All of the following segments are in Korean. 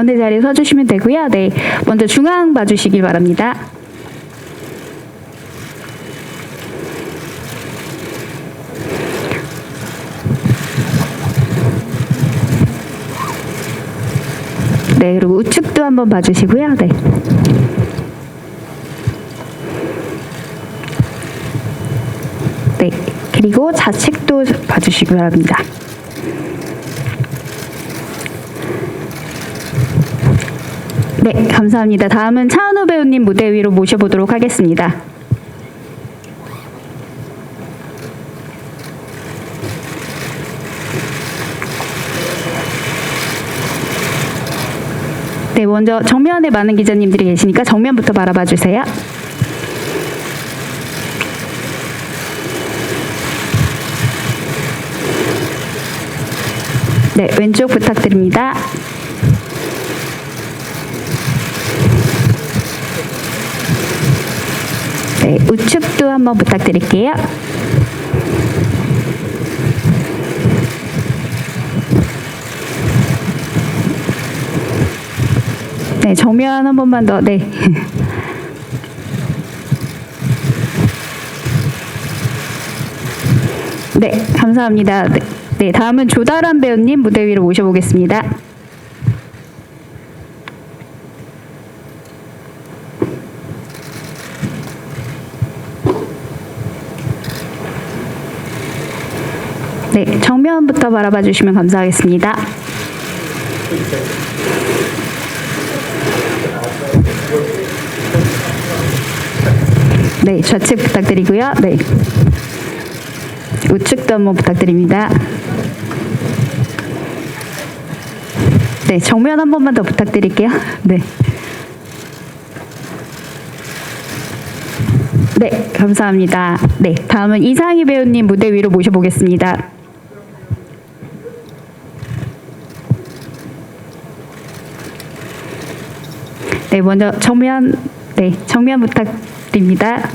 가운데 자리에 서주시면 되고요. 네, 먼저 중앙 봐주시길 바랍니다. 네, 그리고 우측도 한번 봐주시고요. 네. 네, 그리고 좌측도 봐주시기 바랍니다. 네, 감사합니다. 다음은 차은우 배우님 무대 위로 모셔보도록 하겠습니다. 네, 먼저 정면에 많은 기자님들이 계시니까 정면부터 바라봐 주세요. 네, 왼쪽 부탁드립니다. 네, 우측도 한번 부탁드릴게요. 네, 정면 한 번만 더. 네. 네, 감사합니다. 네, 네, 다음은 조다란 배우님 무대 위로 모셔보겠습니다. 네, 정면부터 바라봐 주시면 감사하겠습니다. 네, 좌측 부탁드리고요. 네. 우측도 한번 부탁드립니다. 네, 정면 한 번만 더 부탁드릴게요. 네. 네, 감사합니다. 네, 다음은 이상희 배우님 무대 위로 모셔보겠습니다. 네, 먼저 정면, 네, 정면 부탁드립니다.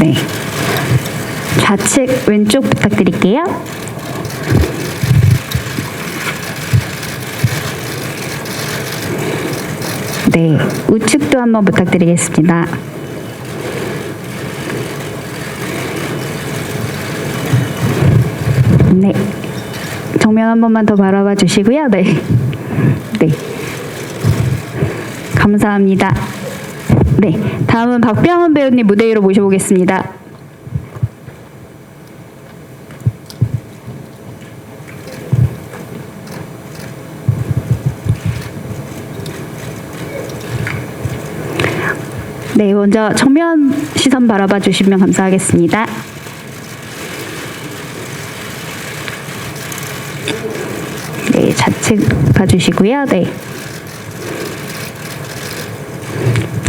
네. 좌측 왼쪽 부탁드릴게요. 네, 우측도 한번 부탁드리겠습니다. 네, 정면 한 번만 더 바라봐 주시고요. 네, 네, 감사합니다. 네, 다음은 박병원 배우님 무대 위로 모셔보겠습니다. 네, 먼저 정면 시선 바라봐 주시면 감사하겠습니다. 네, 좌측 봐주시고요. 네.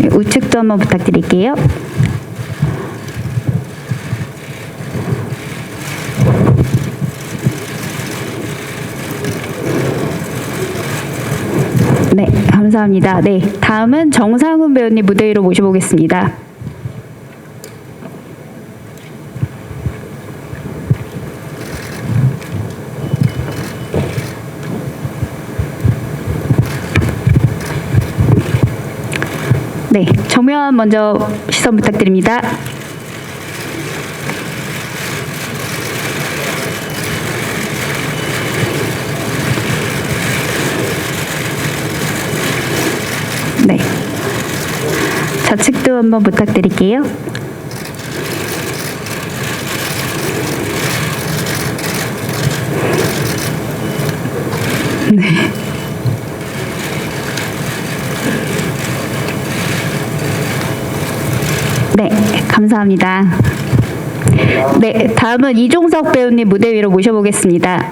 네, 우측도 한번 부탁드릴게요. 네, 감사합니다. 네, 다음은 정상훈 배우님 무대 위로 모셔보겠습니다. 네, 정면 먼저 시선 부탁드립니다. 네. 좌측도 한번 부탁드릴게요. 네. 네, 감사합니다. 네, 다음은 이종석 배우님 무대 위로 모셔보겠습니다.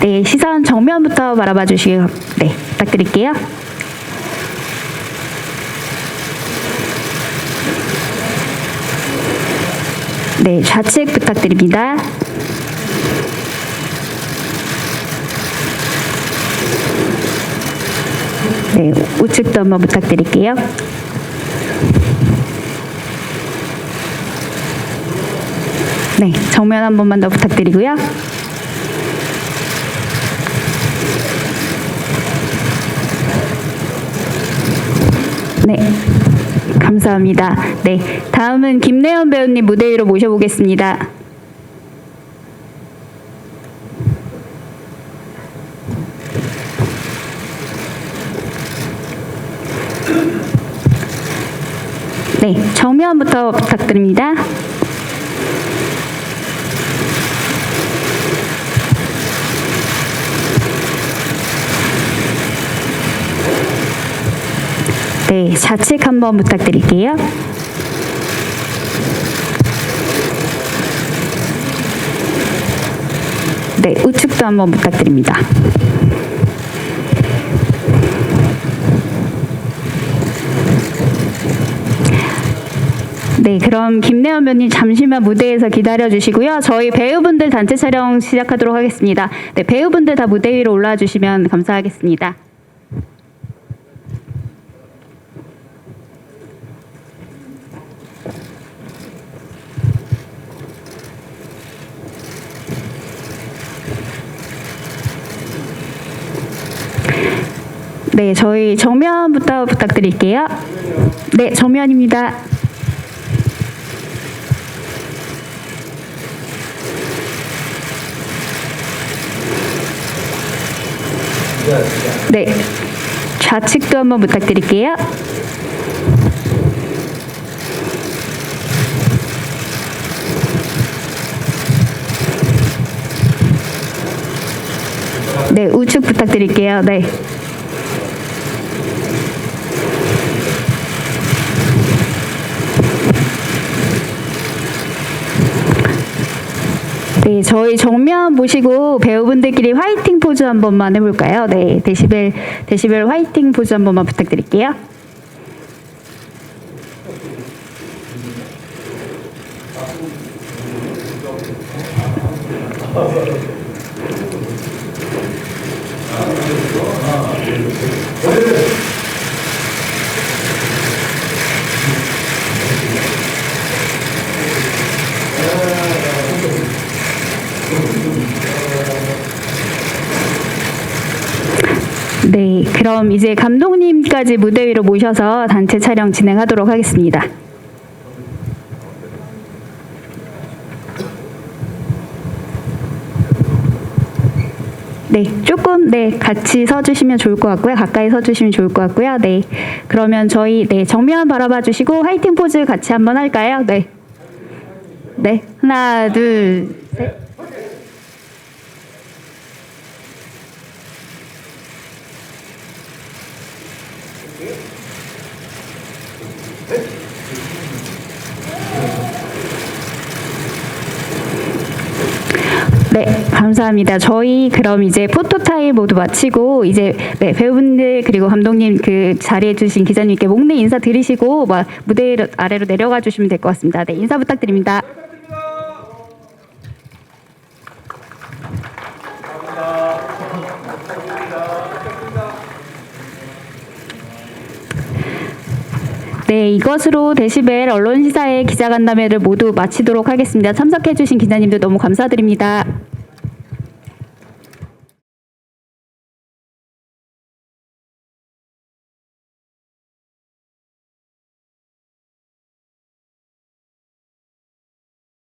네, 시선 정면부터 바라봐 주시기 네, 부탁드릴게요. 네, 좌측 부탁드립니다. 네, 우측도 한번 부탁드릴게요. 네, 정면 한 번만 더 부탁드리고요. 네, 감사합니다. 네, 다음은 김래연 배우님 무대 위로 모셔보겠습니다. 네, 정면부터 부탁드립니다. 네, 좌측 한번 부탁드릴게요. 네, 우측도 한번 부탁드립니다. 네, 그럼 김래원 배우님 잠시만 무대에서 기다려 주시고요. 저희 배우분들 단체 촬영 시작하도록 하겠습니다. 네, 배우분들 다 무대 위로 올라와 주시면 감사하겠습니다. 네, 저희 정면부터 부탁드릴게요. 네, 정면입니다. 네, 좌측도 한번 부탁드릴게요. 네, 우측 부탁드릴게요. 네. 네, 저희 정면 보시고 배우분들끼리 화이팅 포즈 한 번만 해볼까요? 네, 데시벨, 데시벨 화이팅 포즈 한 번만 부탁드릴게요. 네, 그럼 이제 감독님까지 무대 위로 모셔서 단체 촬영 진행하도록 하겠습니다. 네, 조금 네 같이 서주시면 좋을 것 같고요. 가까이 서주시면 좋을 것 같고요. 네, 그러면 저희 네 정면 바라봐 주시고 화이팅 포즈 같이 한번 할까요? 네, 네 하나 둘 셋. 네, 감사합니다. 저희 그럼 이제 포토 타임 모두 마치고 이제 네, 배우분들 그리고 감독님 그 자리해 주신 기자님께 목내 인사 드리시고 막 무대 아래로 내려가 주시면 될 것 같습니다. 네, 인사 부탁드립니다. 네, 이것으로 데시벨 언론 시사의 기자간담회를 모두 마치도록 하겠습니다. 참석해 주신 기자님들 너무 감사드립니다.